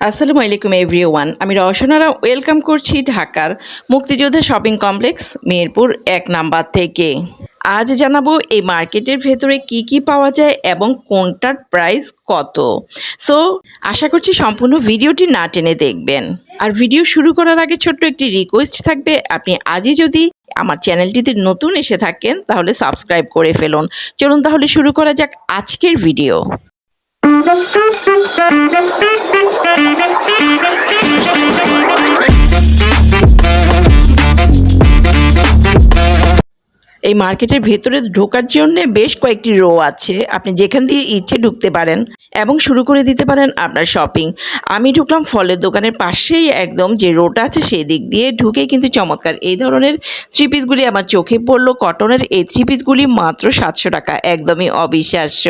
আসসালামু আলাইকুম এভরিওয়ান আমি রওশনারা ওয়েলকাম করছি ঢাকার মুক্তিযোদ্ধা শপিং কমপ্লেক্স মিরপুর এক নাম্বার থেকে। আজ জানাব এই মার্কেটের ভেতরে কি কি পাওয়া যায় এবং কোনটার প্রাইস কত। সো আশা করছি সম্পূর্ণ ভিডিওটি না টেনে দেখবেন। আর ভিডিও শুরু করার আগে ছোট্ট একটি রিকোয়েস্ট থাকবে, আপনি আজই যদি আমার চ্যানেলটিতে নতুন এসে থাকেন, তাহলে সাবস্ক্রাইব করে ফেলুন। চলুন তাহলে শুরু করা যাক আজকের ভিডিও Thank you. এই মার্কেটের ভেতরে ঢোকার জন্য বেশ কয়েকটি রো আছে। আপনি যেখান দিয়ে ইচ্ছে ঢুকতে পারেন এবং শুরু করে দিতে পারেন আপনার শপিং আমি ঢুকলাম ফলের দোকানের পাশেই একদম যে রোটা আছে সেই দিক দিয়ে ঢুকে কিন্তু চমৎকার। এই ধরনের থ্রি পিসগুলি আমার চোখে পড়ল। কটনের এই থ্রি পিসগুলি মাত্র সাতশো টাকা। একদমই অবিশ্বাস্য।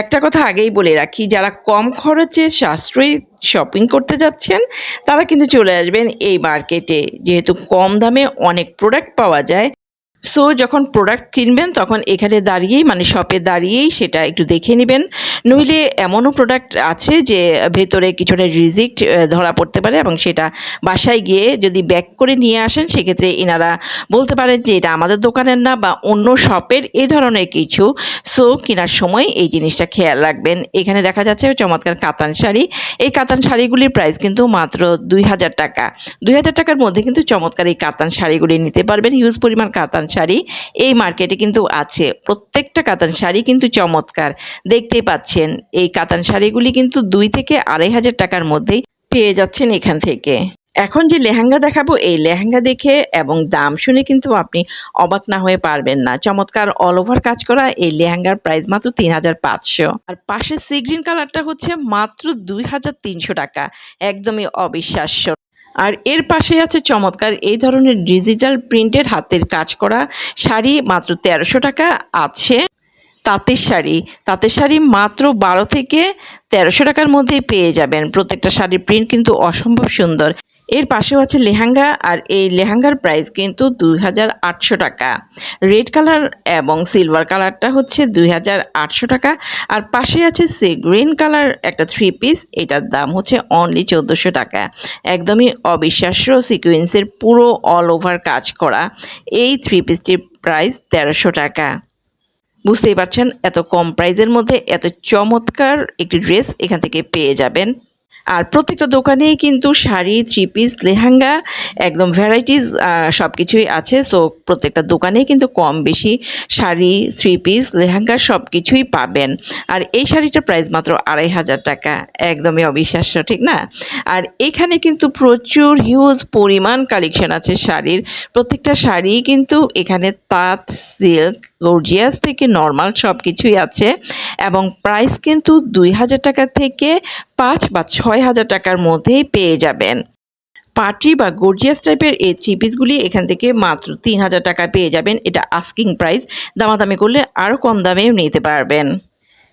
একটা কথা আগেই বলে রাখি, যারা কম খরচে সাশ্রয়ী শপিং করতে যাচ্ছেন, তারা কিন্তু চলে আসবেন এই মার্কেটে যেহেতু কম দামে অনেক প্রোডাক্ট পাওয়া যায় সো যখন প্রোডাক্ট কিনবেন, তখন এখানে দাঁড়িয়েই মানে শপে দাঁড়িয়েই সেটা একটু দেখে নেবেন। নইলে এমনও প্রোডাক্ট আছে যে, ভেতরে কিছুটা রিজিক্ট ধরা পড়তে পারে এবং সেটা বাসায় গিয়ে যদি ব্যাক করে নিয়ে আসেন, সেক্ষেত্রে এনারা বলতে পারেন যে, এটা আমাদের দোকানের না বা অন্য শপের এই ধরনের কিছু। সো কেনার সময় এই জিনিসটা খেয়াল রাখবেন। এখানে দেখা যাচ্ছে চমৎকার কাতান শাড়ি। এই কাতান শাড়িগুলির প্রাইস কিন্তু মাত্র দুই হাজার টাকা। দুই হাজার টাকার মধ্যে কিন্তু চমৎকার এই কাতান শাড়িগুলি নিতে পারবেন। হিউজ পরিমাণ কাতান শাড়ি এই মার্কেটে কিন্তু আছে। প্রত্যেকটা কাতান শাড়ি কিন্তু চমৎকার। দেখতেই পাচ্ছেন, এই কাতান শাড়িগুলি কিন্তু দুই থেকে আড়াই হাজার টাকার মধ্যেই পেয়ে যাচ্ছেন এখান থেকে। এখন যে লেহেঙ্গা দেখাবো, এই লেহেঙ্গা দেখে এবং দাম শুনে কিন্তু আপনি অবাক না হয়ে পারবেন না। চমৎকার অল ওভার কাজ করা এই লেহেঙ্গার প্রাইস মাত্র তিন হাজার পাঁচশো। আর পাশে সি গ্রিন কালারটা হচ্ছে মাত্র দুই হাজার তিনশো টাকা। একদমই অবিশ্বাস্য। আর এর পাশে আছে চমৎকার, এই ধরনের ডিজিটাল প্রিন্টের হাতের কাজ করা শাড়ি মাত্র তেরোশো টাকা, আছে তাঁতের শাড়ি। তাঁতের শাড়ি মাত্র বারো থেকে তেরোশো টাকার মধ্যেই পেয়ে যাবেন। প্রত্যেকটা শাড়ির প্রিন্ট কিন্তু অসম্ভব সুন্দর। এর পাশেও আছে লেহেঙ্গা আর এই লেহেঙ্গার প্রাইস কিন্তু দুই হাজার আটশো টাকা। রেড কালার এবং সিলভার কালারটা হচ্ছে দুই হাজার আটশো টাকা। আর পাশে আছে সে গ্রিন কালার একটা থ্রি পিস এটার দাম হচ্ছে অনলি চোদ্দোশো টাকা। একদমই অবিশ্বাস্য সিকুয়েন্সের পুরো অল ওভার কাজ করা। এই থ্রি পিসটির প্রাইস তেরোশো টাকা। বুঝতেই পারছেন এত কম প্রাইজের মধ্যে এত চমৎকার একটি ড্রেস এখান থেকে পেয়ে যাবেন। আর প্রত্যেকটা দোকানেই কিন্তু শাড়ি থ্রি পিস লেহেঙ্গা, একদম ভ্যারাইটিস সব কিছুই আছে। সো প্রত্যেকটা দোকানেই কিন্তু কম বেশি শাড়ি থ্রি পিস লেহেঙ্গা সব কিছুই পাবেন। আর এই শাড়িটার প্রাইস মাত্র আড়াই হাজার টাকা। একদমই অবিশ্বাস্য, ঠিক না? আর এখানে কিন্তু প্রচুর হিউজ পরিমাণ কালেকশন আছে শাড়ির। প্রত্যেকটা শাড়ি কিন্তু এখানে তাঁত সিল্ক গর্জিয়াস থেকে নর্মাল সব কিছুই আছে। এবং প্রাইস কিন্তু দুই হাজার টাকা থেকে পাঁচ বা ছয় হাজার টাকার মধ্যেই পেয়ে যাবেন। পার্টি বা গর্জিয়াস টাইপের এই থ্রি পিসগুলি এখান থেকে মাত্র তিন হাজার টাকা পেয়ে যাবেন। এটা আস্কিং প্রাইস দামাদামি করলে আরও কম দামেও নিতে পারবেন।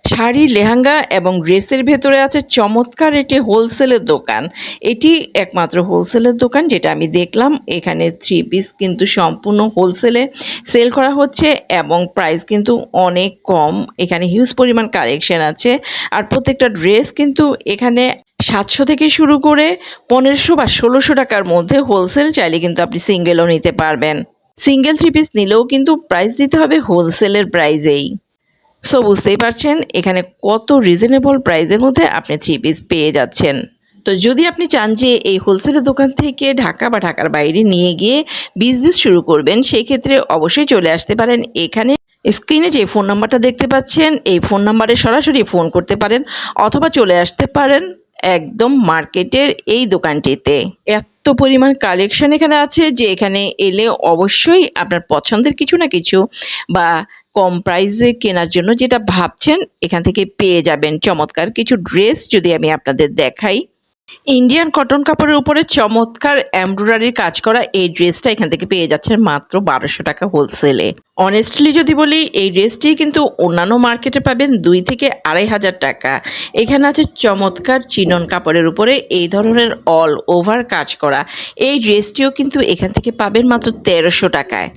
শাড়ি লেহেঙ্গা এবং ড্রেসের ভেতরে আছে চমৎকার এটি হোলসেলের দোকান। এটি একমাত্র হোলসেলের দোকান যেটা আমি দেখলাম। এখানে থ্রি পিস কিন্তু সম্পূর্ণ হোলসেলে সেল করা হচ্ছে এবং প্রাইস কিন্তু অনেক কম। এখানে হিউজ পরিমাণ কালেকশন আছে। আর প্রত্যেকটা ড্রেস কিন্তু এখানে সাতশো থেকে শুরু করে পনেরোশো বা ষোলোশো টাকার মধ্যে হোলসেল চাইলে কিন্তু আপনি সিঙ্গেলও নিতে পারবেন। সিঙ্গেল থ্রি পিস নিলেও কিন্তু প্রাইস দিতে হবে হোলসেলের প্রাইজেই সো বুঝতেই পারছেন, এখানে কত রিজনেবল প্রাইসের মধ্যে আপনি থ্রি পিস পেয়ে যাচ্ছেন। তো যদি আপনি চান যে এই হোলসেলের দোকান থেকে ঢাকা বা ঢাকার বাইরে নিয়ে গিয়ে বিজনেস শুরু করবেন সেই ক্ষেত্রে অবশ্যই চলে আসতে পারেন এখানে। স্ক্রিনে যে ফোন নাম্বারটা দেখতে পাচ্ছেন, এই ফোন নাম্বারে সরাসরি ফোন করতে পারেন, অথবা চলে আসতে পারেন একদম মার্কেটের এই দোকানটিতে। এত পরিমাণ কালেকশন এখানে আছে যে এখানে এলে অবশ্যই আপনার পছন্দের কিছু না কিছু বা কম প্রাইসে কেনার জন্য যেটা ভাবছেন, এখান থেকে পেয়ে যাবেন। চমৎকার কিছু ড্রেস যদি আমি আপনাদের দেখাই। ইন্ডিয়ান কটন কাপড়ের উপরে চমৎকার এমব্রয়ডারির কাজ করা এই ড্রেসটা এখান থেকে পেয়ে যাচ্ছেন মাত্র বারোশো টাকা হোলসেলে। অনেস্টলি যদি বলি, এই ড্রেসটি কিন্তু অন্যান্য মার্কেটে পাবেন দুই থেকে আড়াই হাজার টাকা। এখানে আছে চমৎকার চিনন কাপড়ের উপরে এই ধরনের অল ওভার কাজ করা। এই ড্রেসটিও কিন্তু এখান থেকে পাবেন মাত্র তেরোশো টাকায়।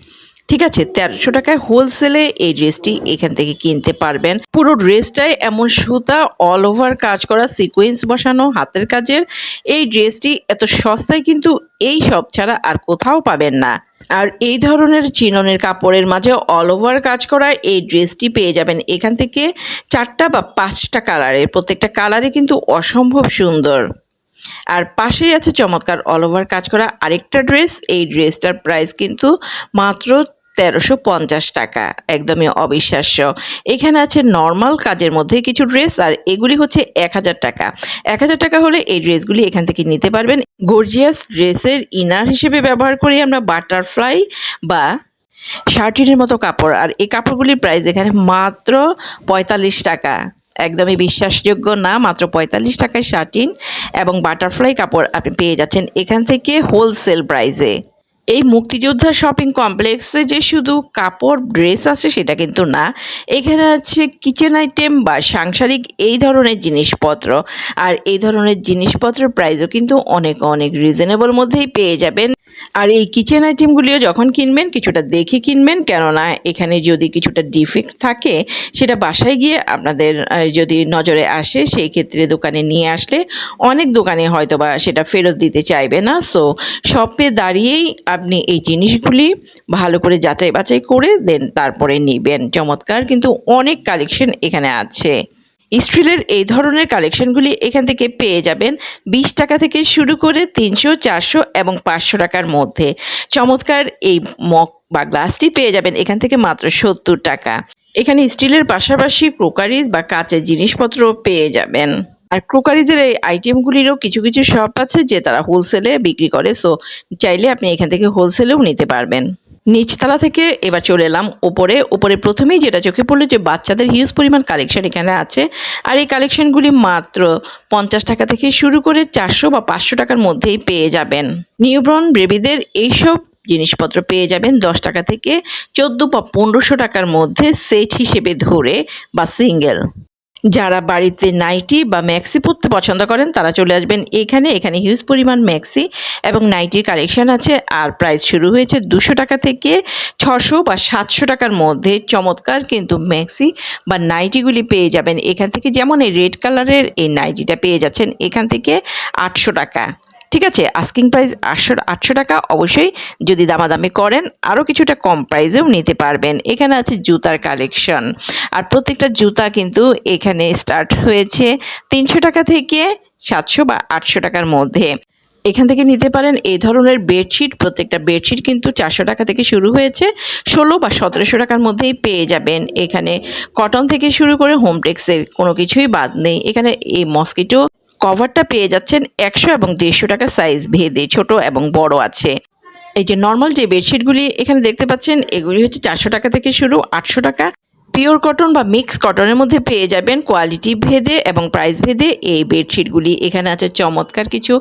ঠিক আছে, তেরোশো টাকায় হোলসেলে এই ড্রেসটি এখান থেকে কিনতে পারবেন। পুরো ড্রেসটাই এমন সুতা অল ওভার কাজ করা সিকোয়েন্স বসানো, হাতের কাজের। এই ড্রেসটি এত সস্তায় কিন্তু এই সব ছাড়া আর কোথাও পাবেন না। আর এই ধরনের চিননের কাপড়ের মাঝে অল ওভার কাজ করা এই ড্রেসটি পেয়ে যাবেন এখান থেকে চারটা বা পাঁচটা কালারের প্রত্যেকটা কালারে কিন্তু অসম্ভব সুন্দর। আর পাশেই আছে চমৎকার অল ওভার কাজ করা আরেকটা ড্রেস এই ড্রেসটার প্রাইস কিন্তু মাত্র তেরোশো পঞ্চাশ টাকা, একদমই অবিশ্বাস্য। এখানে আছে নর্মাল কাজের মধ্যে কিছু ড্রেস আর এগুলি হচ্ছে এক হাজার টাকা। এক হাজার টাকা হলে এই ড্রেসগুলি এখান থেকে নিতে পারবেন। গর্জিয়াস ড্রেসের ইনার হিসেবে ব্যবহার করি আমরা বাটারফ্লাই বা শার্টিনের মতো কাপড়। আর এই কাপড়গুলির প্রাইস এখানে মাত্র পঁয়তাল্লিশ টাকা। একদমই বিশ্বাসযোগ্য না, মাত্র পঁয়তাল্লিশ টাকায় শার্টিন এবং বাটারফ্লাই কাপড় আপনি পেয়ে যাচ্ছেন এখান থেকে হোলসেল প্রাইসে এই মুক্তিযোদ্ধা শপিং কমপ্লেক্সে যে শুধু কাপড়, ড্রেস আছে সেটা কিন্তু না, এখানে আছে কিচেন আইটেম বা সাংসারিক এই ধরনের জিনিসপত্র। আর এই ধরনের জিনিসপত্রের প্রাইসও কিন্তু অনেক অনেক রিজনেবল মধ্যেই পেয়ে যাবেন। আর এই কিচেন আইটেমগুলিও যখন কিনবেন, কিছুটা দেখে কিনবেন, কেননা এখানে যদি কিছুটা ডিফেক্ট থাকে, সেটা বাসায় গিয়ে আপনাদের যদি নজরে আসে, সেই ক্ষেত্রে দোকানে নিয়ে আসলে অনেক দোকানে হয়তো বা সেটা ফেরত দিতে চাইবে না। সো শপে দাঁড়িয়েই আপনি এই জিনিসগুলি ভালো করে যাচাই বাছাই করে দেন, তারপরে নিবেন। চমৎকার, কিন্তু অনেক কালেকশন এখানে আছে। স্টিলের এই ধরনের কালেকশনগুলি এখান থেকে পেয়ে যাবেন বিশ টাকা থেকে শুরু করে তিনশো, চারশো এবং পাঁচশো টাকার মধ্যে। চমৎকার, এই মগ বা গ্লাসটি পেয়ে যাবেন এখান থেকে মাত্র সত্তর টাকা। এখানে স্টিলের পাশাপাশি ক্রোকারিজ বা কাঁচের জিনিসপত্র পেয়ে যাবেন। আর ক্রোকারিজের এই আইটেমগুলিরও কিছু কিছু শপ আছে যে তারা হোলসেলে বিক্রি করে। সো চাইলে আপনি এখান থেকে হোলসেলেও নিতে পারবেন। নিচতলা থেকে এবার চলে এলাম ওপরে। ওপরে প্রথমেই যেটা চোখে পড়ল যে বাচ্চাদের হিউজ পরিমাণ কালেকশন এখানে আছে। আর এই কালেকশনগুলি মাত্র পঞ্চাশ টাকা থেকে শুরু করে চারশো বা পাঁচশো টাকার মধ্যেই পেয়ে যাবেন। নিউব্রন বেবিদের এইসব জিনিসপত্র পেয়ে যাবেন দশ টাকা থেকে চোদ্দ বা পনেরোশো টাকার মধ্যে সেট হিসেবে ধরে বা সিঙ্গেল যারা বাড়িতে নাইটি বা ম্যাক্সি পরতে পছন্দ করেন, তারা চলে আসবেন এখানে। এখানে হিউজ পরিমাণ ম্যাক্সি এবং নাইটির কালেকশন আছে। আর প্রাইস শুরু হয়েছে দুশো টাকা থেকে ছশো বা সাতশো টাকার মধ্যে। চমৎকার কিন্তু ম্যাক্সি বা নাইটিগুলি পেয়ে যাবেন। এখান থেকে যেমন এই রেড কালারের এই নাইটিটা পেয়ে যাচ্ছেন, এখান থেকে আটশো টাকা। ঠিক আছে আস্কিং প্রাইস আটশো আটশো টাকা অবশ্যই যদি দামাদামি করেন আরও কিছুটা কম প্রাইসেও নিতে পারবেন। এখানে আছে জুতার কালেকশন আর প্রত্যেকটা জুতা কিন্তু এখানে স্টার্ট হয়েছে তিনশো টাকা থেকে সাতশো বা আটশো টাকার মধ্যে। এখান থেকে নিতে পারেন এই ধরনের বেডশিট প্রত্যেকটা বেডশিট কিন্তু চারশো টাকা থেকে শুরু হয়েছে, ষোলো বা সতেরোশো টাকার মধ্যেই পেয়ে যাবেন। এখানে কটন থেকে শুরু করে হোমটেক্সের কোনো কিছুই বাদ নেই। এখানে এই মসকিটো কভারটা পেয়ে যাচ্ছেন একশো এবং দেড়শো টাকা সাইজ ভেদে ছোট এবং বড় আছে। এই যে নর্মাল যে বেডশিটগুলি এখানে দেখতে পাচ্ছেন, এগুলি হচ্ছে চারশো টাকা থেকে শুরু, আটশো টাকা। পিওর কটন বা মিক্স কটনের মধ্যে পেয়ে যাবেন কোয়ালিটি ভেদে এবং প্রাইস ভেদে এই বেডশিটগুলি এখানে আছে চমৎকার কিছু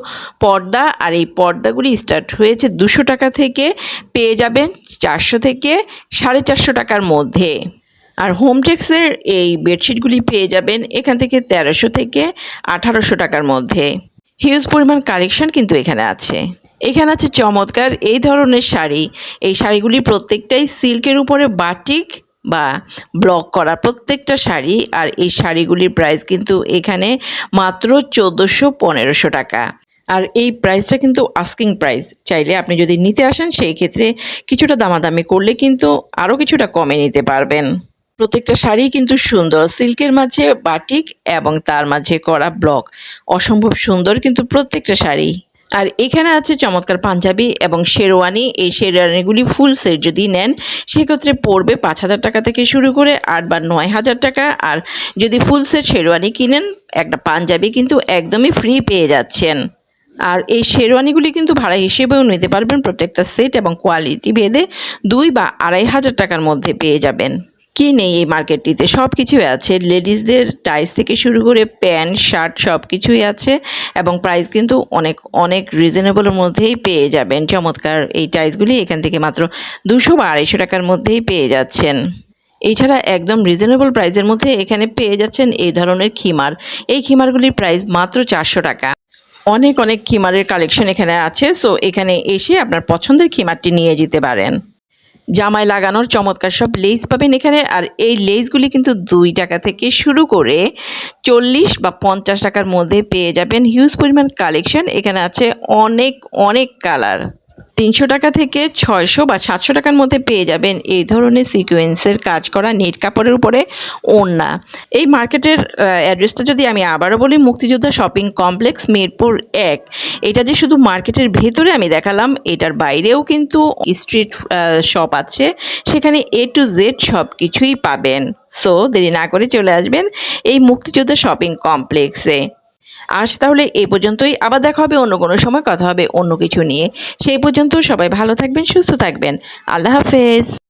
পর্দা আর এই পর্দাগুলি স্টার্ট হয়েছে দুশো টাকা থেকে, পেয়ে যাবেন চারশো থেকে সাড়ে চারশো টাকার মধ্যে। আর হোমটেক্সের এই বেডশিটগুলি পেয়ে যাবেন এখান থেকে তেরোশো থেকে আঠারোশো টাকার মধ্যে। হিউজ পরিমাণ কালেকশন কিন্তু এখানে আছে। এখানে আছে চমৎকার এই ধরনের শাড়ি। এই শাড়িগুলি প্রত্যেকটাই সিল্কের উপরে বাটিক বা ব্লক করা প্রত্যেকটা শাড়ি। আর এই শাড়িগুলির প্রাইস কিন্তু এখানে মাত্র চোদ্দোশো পনেরোশো টাকা। আর এই প্রাইসটা কিন্তু আস্কিং প্রাইস চাইলে আপনি যদি নিতে আসেন, সেই ক্ষেত্রে কিছুটা দামাদামি করলে কিন্তু আরও কিছুটা কমে নিতে পারবেন। প্রত্যেকটা শাড়ি কিন্তু সুন্দর। সিল্কের মাঝে বাটিক এবং তার মাঝে করা ব্লক। অসম্ভব সুন্দর কিন্তু প্রত্যেকটা শাড়ি। আর এখানে আছে চমৎকার পাঞ্জাবি এবং শেরওয়ানি। এই শেরওয়ানিগুলি ফুল সেট যদি নেন, সেক্ষেত্রে পড়বে পাঁচ হাজার টাকা থেকে শুরু করে আট বা নয় হাজার টাকা। আর যদি ফুল সেট শেরওয়ানি কিনেন, একটা পাঞ্জাবি কিন্তু একদমই ফ্রি পেয়ে যাচ্ছেন। আর এই শেরওয়ানিগুলি কিন্তু ভাড়া হিসেবেও নিতে পারবেন প্রত্যেকটা সেট এবং কোয়ালিটি ভেদে দুই বা আড়াই হাজার টাকার মধ্যে পেয়ে যাবেন। কি নেই এই মার্কেটটিতে? সব কিছুই আছে। লেডিসদের টাইস থেকে শুরু করে প্যান্ট, শার্ট সব কিছুই আছে এবং প্রাইস কিন্তু অনেক অনেক রিজনেবলের মধ্যেই পেয়ে যাবেন। চমৎকার এই টাইসগুলি এখান থেকে মাত্র দুশো বা আড়াইশো টাকার মধ্যেই পেয়ে যাচ্ছেন। এছাড়া একদম রিজনেবল প্রাইসের মধ্যে এখানে পেয়ে যাচ্ছেন এই ধরনের খিমার। এই খিমারগুলির প্রাইস মাত্র চারশো টাকা। অনেক অনেক খিমারের কালেকশন এখানে আছে। সো এখানে এসে আপনার পছন্দের খিমারটি নিয়ে যেতে পারেন। জামায় লাগানোর চমৎকার সব লেস পাবেন এখানে। আর এই লেসগুলি কিন্তু দুই টাকা থেকে শুরু করে চল্লিশ বা পঞ্চাশ টাকার মধ্যে পেয়ে যাবেন। হিউজ পরিমাণ কালেকশন এখানে আছে অনেক অনেক কালার তিনশো টাকা থেকে ছয়শো বা সাতশো টাকার মধ্যে পেয়ে যাবেন এই ধরনের সিকোয়েন্সের কাজ করা নেট কাপড়ের উপরে ওড়না। এই মার্কেটের অ্যাড্রেসটা যদি আমি আবারও বলি, মুক্তিযোদ্ধা শপিং কমপ্লেক্স, মিরপুর এক। এটা যে শুধু মার্কেটের ভেতরে আমি দেখালাম, এটার বাইরেও কিন্তু স্ট্রিট শপ আছে। সেখানে এ টু জেড সব কিছুই পাবেন। সো দেরি না করে চলে আসবেন এই মুক্তিযোদ্ধা শপিং কমপ্লেক্সে। আজ তাহলে এই পর্যন্তই। আবার দেখা হবে অন্য কোনো সময়, কথা হবে অন্য কিছু নিয়ে। সেই পর্যন্ত সবাই ভালো থাকবেন, সুস্থ থাকবেন। আল্লাহ হাফেজ।